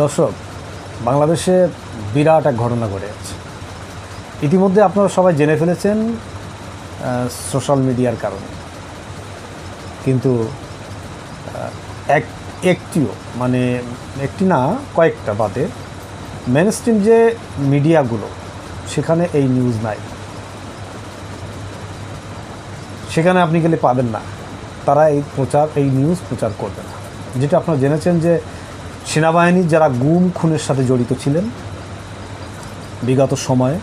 দর্শক, বাংলাদেশে বিরাট এক ঘটনা ঘটে যাচ্ছে ইতিমধ্যে আপনারা সবাই জেনে ফেলেছেন সোশ্যাল মিডিয়ার কারণে। কিন্তু এক, একটিও মানে একটি না, কয়েকটা বাদে মেন স্ট্রিম যে মিডিয়াগুলো, সেখানে এই নিউজ নাই। সেখানে আপনি গেলে পাবেন না। তারা এই প্রচার, এই নিউজ প্রচার করবে না। যেটা আপনারা জেনেছেন যে সেনাবাহিনীর যারা গুম খুনের সাথে জড়িত ছিলেন, বিগত সময়ে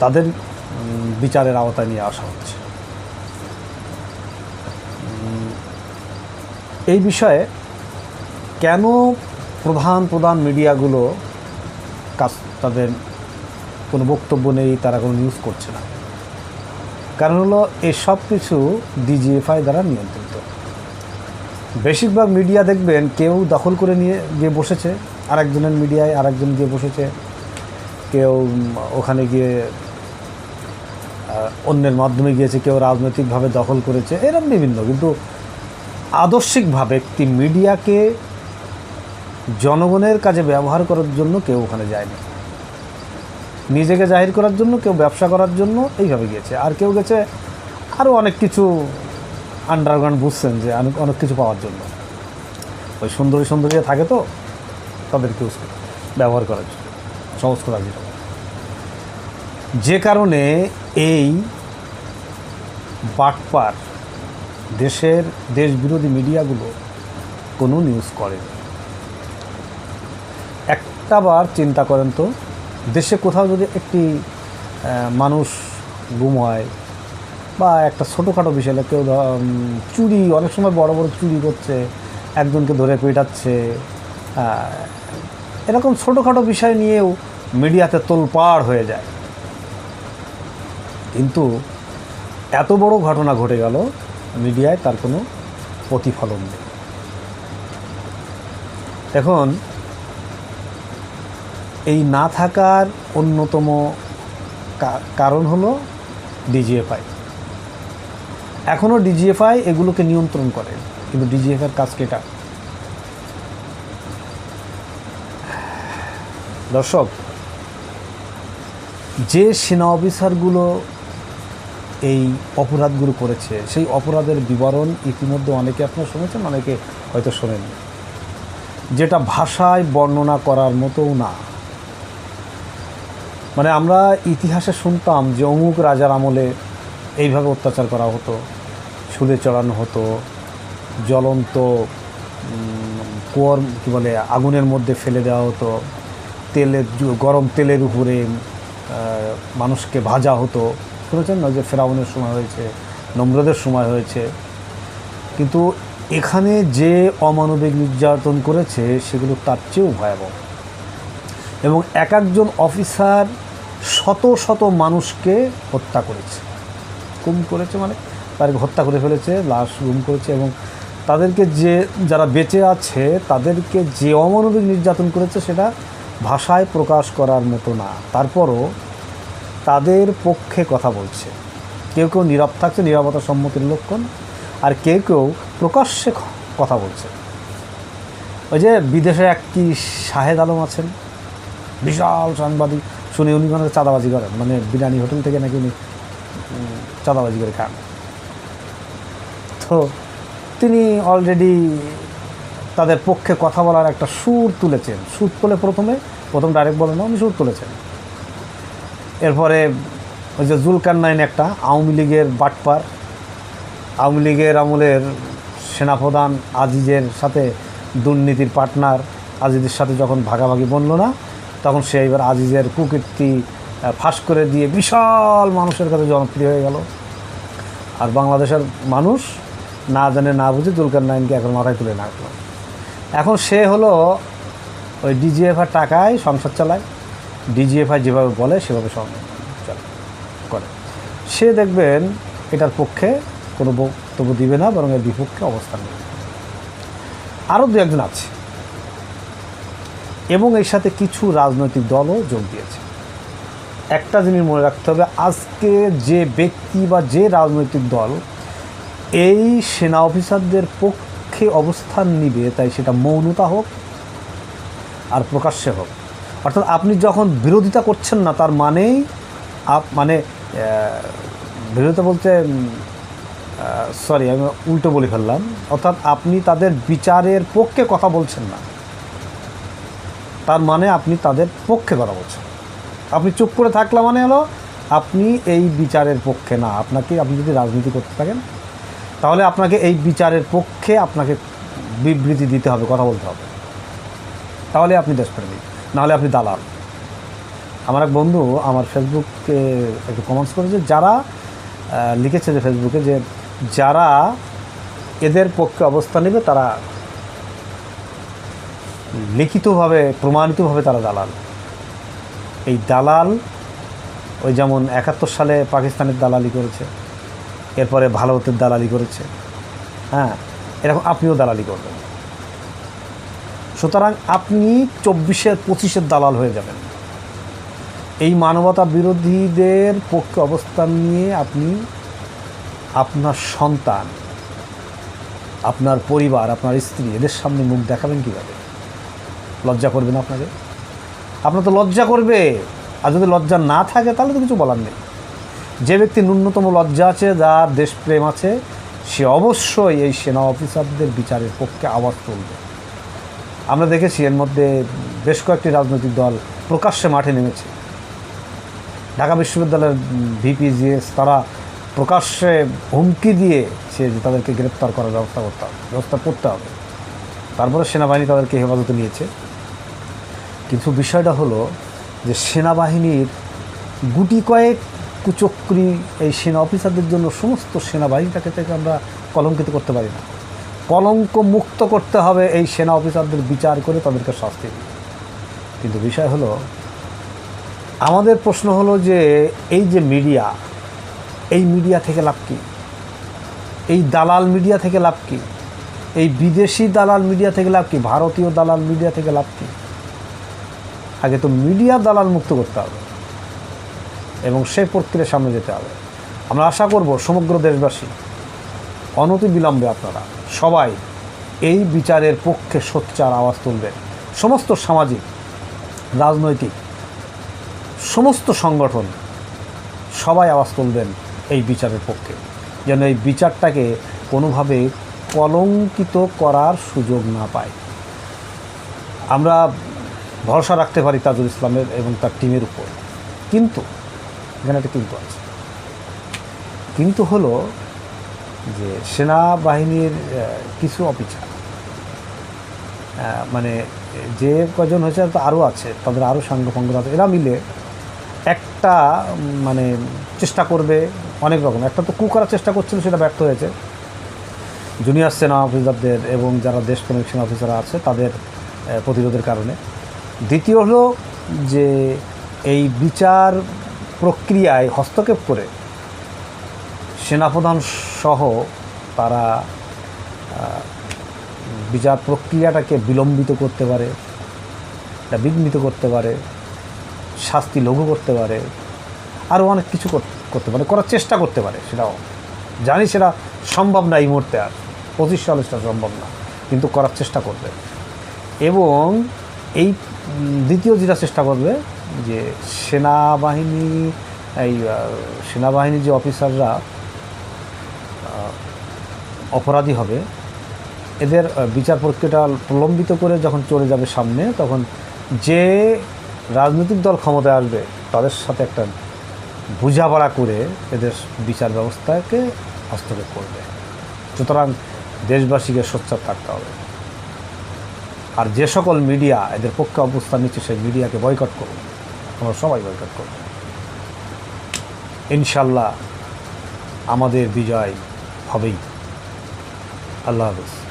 তাদের বিচারের আওতায় নিয়ে আসা হচ্ছে। এই বিষয়ে কেন প্রধান প্রধান মিডিয়াগুলো কাজ, তাদের কোনো বক্তব্য নেই, তারা কোনো নিউজ করছে না? কারণ হলো এই সব কিছু ডিজিএফআই দ্বারা নিয়ন্ত্রিত। বেশিরভাগ মিডিয়া দেখবেন কেউ দখল করে নিয়ে গিয়ে বসেছে, আরেকজনের মিডিয়ায় আরেকজন গিয়ে বসেছে, কেউ ওখানে গিয়ে অন্যের মাধ্যমে গিয়েছে, কেউ রাজনৈতিকভাবে দখল করেছে এরকম বিভিন্ন। কিন্তু আদর্শিকভাবে একটি মিডিয়াকে জনগণের কাজে ব্যবহার করার জন্য কেউ ওখানে যায়নি। নিজেকে জাহির করার জন্য, কেউ ব্যবসা করার জন্য এইভাবে গেছে আর কেউ গেছে আরও অনেক কিছু আন্ডারগ্রাউন্ড বুঝছেন যে অনেক কিছু পাওয়ার জন্য। ওই সুন্দরী সুন্দরী থাকে তো, তাদেরকে ইউজ ব্যবহার করার জন্য। সহজ করার জন্য যে কারণে এই বাটপার দেশের দেশ বিরোধী মিডিয়াগুলো কোনো নিউজ করে একটা বার চিন্তা করেন তো, দেশে কোথাও যদি একটি মানুষ গুম হয় বা একটা ছোটোখাটো বিষয় কেউ চুরি, অনেক সময় বড় বড় চুরি করছে, একজনকে ধরে পেটাচ্ছে এরকম ছোটোখাটো বিষয় নিয়েও মিডিয়াতে তোলপাড় হয়ে যায়। কিন্তু এত বড় ঘটনা ঘটে গেল, মিডিয়ায় তার কোনো প্রতিফলন নেই। এখন, এই না থাকার অন্যতম কারণ হলো ডিজিএফআই এখনও ডিজিএফআই এগুলোকে নিয়ন্ত্রণ করে, কিন্তু ডিজিএফআইয়ের কাজ কেটা? দর্শক, যে সেনা অফিসারগুলো এই অপরাধগুলো করেছে, সেই অপরাধের বিবরণ ইতিমধ্যে অনেকে আপনারা শুনেছেন, অনেকে হয়তো শোনেননি। যেটা ভাষায় বর্ণনা করার মতোও না। মানে আমরা ইতিহাসে শুনতাম যে অমুক রাজার আমলে এইভাবে অত্যাচার করা হতো। শুলে চড়ানো হতো, জ্বলন্ত কুয়োর কী বলে, আগুনের মধ্যে ফেলে দেওয়া হতো তেলের গরম তেলের উপরে মানুষকে ভাজা হতো। শুনেছেন না যে ফেরাউনের সময় হয়েছে, নম্রদের সময় হয়েছে? কিন্তু এখানে যে অমানবিক নির্যাতন করেছে, সেগুলো তার চেয়েও ভয়াবহ। এবং এক একজন অফিসার শত শত মানুষকে হত্যা করেছে। গুম করেছে মানে তাদেরকে হত্যা করে ফেলেছে, লাশ গুম করেছে এবং তাদেরকে যে, যারা বেঁচে আছে, তাদেরকে যে অমানবিক নির্যাতন করেছে সেটা ভাষায় প্রকাশ করার মতো না। তারপরও তাদের পক্ষে কথা বলছে। কেউ কেউ নীরব থাকছে, নিরাপত্তা সম্মতির লক্ষণ, আর কেউ কেউ প্রকাশ্যে কথা বলছে। ওই যে বিদেশে এক কি শাহেদ আলম আছেন, বিশাল সাংবাদিক, শুনে উনি মানে চাঁদাবাজি করেন মানে বিরিয়ানি হোটেল থেকে নাকি উনি চাঁদাবাজি করে খান। তো তিনি অলরেডি তাদের পক্ষে কথা বলার একটা সুর তুলেছেন। সুর তুলে প্রথমে, প্রথম ডাইরেক্ট বলেন, উনি সুর তুলেছেন। এরপরে ওই যে জুলকার নাইন একটা, আওয়ামী লীগের বাটপার, আওয়ামী লীগের আমলের সেনাপ্রধান আজিজের সাথে দুর্নীতির পার্টনার আজিজের সাথে যখন ভাগাভাগি বনল না, তখন সে এবার আজিজের কুকীর্তি ফাঁস করে দিয়ে বিশাল মানুষের কাছে জনপ্রিয় হয়ে গেল। আর বাংলাদেশের মানুষ না জানে, না বুঝে জুলকার নাইনকে এখন মাথায় তুলে রাখল এখন সে হলো ওই ডিজিএফআর টাকায় সংসার চালায়। ডিজিএফআই যেভাবে বলে, সেভাবে সংসার করে। সে দেখবেন এটার পক্ষে কোনো বক্তব্য দিবে না, বরং এর বিপক্ষে অবস্থান নেবে। আরও দু একজন আছে। এবং এর সাথে কিছু রাজনৈতিক দলও যোগ দিয়েছে। একটা জিনিস মনে রাখতে হবে, আজকে যে ব্যক্তি বা যে রাজনৈতিক দল এই সেনা অফিসারদের পক্ষে অবস্থান নিবে, তাই সেটা মৌনতা হোক আর প্রকাশ্যে হোক। অর্থাৎ আপনি যখন বিরোধিতা করছেন না, তার মানেই আপ মানে বিরোধিতা বলতে সরি আমি উল্টো বলে ফেললাম। অর্থাৎ আপনি তাদের বিচারের পক্ষে কথা বলছেন না, তার মানে আপনি তাদের পক্ষে কথা বলছেন। আপনি চুপ করে থাকলে মানে হলো, আপনি এই বিচারের পক্ষে না। আপনাকে, আপনি যদি রাজনীতি করতে থাকেন তাহলে আপনাকে এই বিচারের পক্ষে আপনাকে বিবৃতি দিতে হবে, কথা বলতে হবে। তাহলে আপনি দেশপ্রেমী নাহলে আপনি দালাল। আমার এক বন্ধু আমার ফেসবুকে একটু কমেন্টস করেছে, যারা লিখেছে যে ফেসবুকে যে যারা এদের পক্ষে অবস্থান নেবে, তারা লিখিতভাবে, প্রমাণিতভাবে তারা দালাল। এই দালাল, ওই যেমন একাত্তর সালে পাকিস্তানের দালালি করেছে এরপরে ভারতের দালালি করেছে। হ্যাঁ এরকম আপনিও দালালি করবেন। সুতরাং আপনি চব্বিশের, পঁচিশের দালাল হয়ে যাবেন। এই মানবতা বিরোধীদের পক্ষে অবস্থান নিয়ে আপনি আপনার সন্তান, আপনার পরিবার, আপনার স্ত্রী, এদের সামনে মুখ দেখাবেন কীভাবে? লজ্জা করবে না আপনাকে আপনার তো লজ্জা করবে। আর যদি লজ্জা না থাকে, তাহলে তো কিছু বলার নেই। যে ব্যক্তি ন্যূনতম লজ্জা আছে, যার দেশপ্রেম আছে, সে অবশ্যই এই সেনা অফিসারদের বিচারের পক্ষে আওয়াজ তুলবে। আমরা দেখেছি এর মধ্যে বেশ কয়েকটি রাজনৈতিক দল প্রকাশ্যে মাঠে নেমেছে। ঢাকা বিশ্ববিদ্যালয়ের ভিপিজিএস তারা প্রকাশ্যে হুমকি দিয়েছে যে তাদেরকে গ্রেপ্তার করার ব্যবস্থা করতে হবে, ব্যবস্থা করতে হবে। তারপরে সেনাবাহিনী তাদেরকে হেফাজতে নিয়েছে। কিন্তু বিষয়টা হলো যে সেনাবাহিনীর গুটি কয়েক কুচক্রি, এই সেনা অফিসারদের জন্য সমস্ত সেনাবাহিনীটাকে থেকে আমরা কলঙ্কিত করতে পারি না। কলঙ্ক মুক্ত করতে হবে এই সেনা অফিসারদের বিচার করে তাদেরকে শাস্তি দিয়ে। কিন্তু বিষয় হলো, আমাদের প্রশ্ন হলো যে এই যে মিডিয়া, এই মিডিয়া থেকে লাভ কী? এই দালাল মিডিয়া থেকে লাভ কী? এই বিদেশি দালাল মিডিয়া থেকে লাভ কী? ভারতীয় দালাল মিডিয়া থেকে লাভ কী? আগে তো মিডিয়া দালাল মুক্ত করতে হবে। এবং সেই প্রক্রিয়ার সামনে যেতে হবে। আমরা আশা করব সমগ্র দেশবাসী, অনতি বিলম্বে আপনারা সবাই এই বিচারের পক্ষে সোচ্চার আওয়াজ তুলবেন। সমস্ত সামাজিক, রাজনৈতিক, সমস্ত সংগঠন সবাই আওয়াজ তুলবেন এই বিচারের পক্ষে। যেন এই বিচারটাকে কোনোভাবে কলঙ্কিত করার সুযোগ না পায়। আমরা ভরসা রাখতে পারি তাজুল ইসলামের এবং তার টিমের উপর। কিন্তু এখানে একটা কিন্তু আছে। কিন্তু হলো যে সেনাবাহিনীর কিছু অফিসার মানে যে কজন হয়েছে তো আরও আছে, তাদের আরও সাঙ্গভঙ্গ আছে, এরা মিলে একটা মানে চেষ্টা করবে অনেক রকম। একটা তো কু করার চেষ্টা করছিল, সেটা ব্যর্থ হয়েছে। জুনিয়র সেনা অফিসারদের এবং যারা দেশ দেশপ্রেমিক সেনা অফিসার আছে, তাদের প্রতিরোধের কারণে। দ্বিতীয় হলো যে এই বিচার প্রক্রিয়ায় হস্তক্ষেপ করে সেনাপ্রধান সহ তারা বিচার প্রক্রিয়াটাকে বিলম্বিত করতে পারে বিঘ্নিত করতে পারে, শাস্তি লঘু করতে পারে, আরও অনেক কিছু করতে পারে, করার চেষ্টা করতে পারে সেটাও। জানি সেটা সম্ভব না এই মুহূর্তে আর, পঁচিশ সালে সেটা সম্ভব না, কিন্তু করার চেষ্টা করবে। এবং এই দ্বিতীয় যেটা চেষ্টা করবে যে সেনাবাহিনী এই আহ, সেনাবাহিনীর যে অফিসাররা অপরাধী হবে এদের বিচার প্রক্রিয়াটা প্রলম্বিত করে যখন চলে যাবে সামনে তখন যে রাজনৈতিক দল ক্ষমতায় আসবে তাদের সাথে একটা বোঝাপড়া করে এদের বিচার ব্যবস্থাকে হস্তক্ষেপ করবে। সুতরাং দেশবাসীকে সোচ্চার থাকতে হবে। আর যে সকল মিডিয়া এদের পক্ষে অবস্থান নিচ্ছে সেই মিডিয়াকে বয়কট করুন। আমরা সবাই বয়কট করব ইনশাল্লাহ আমাদের বিজয় হবেই। আল্লাহ হাফিজ।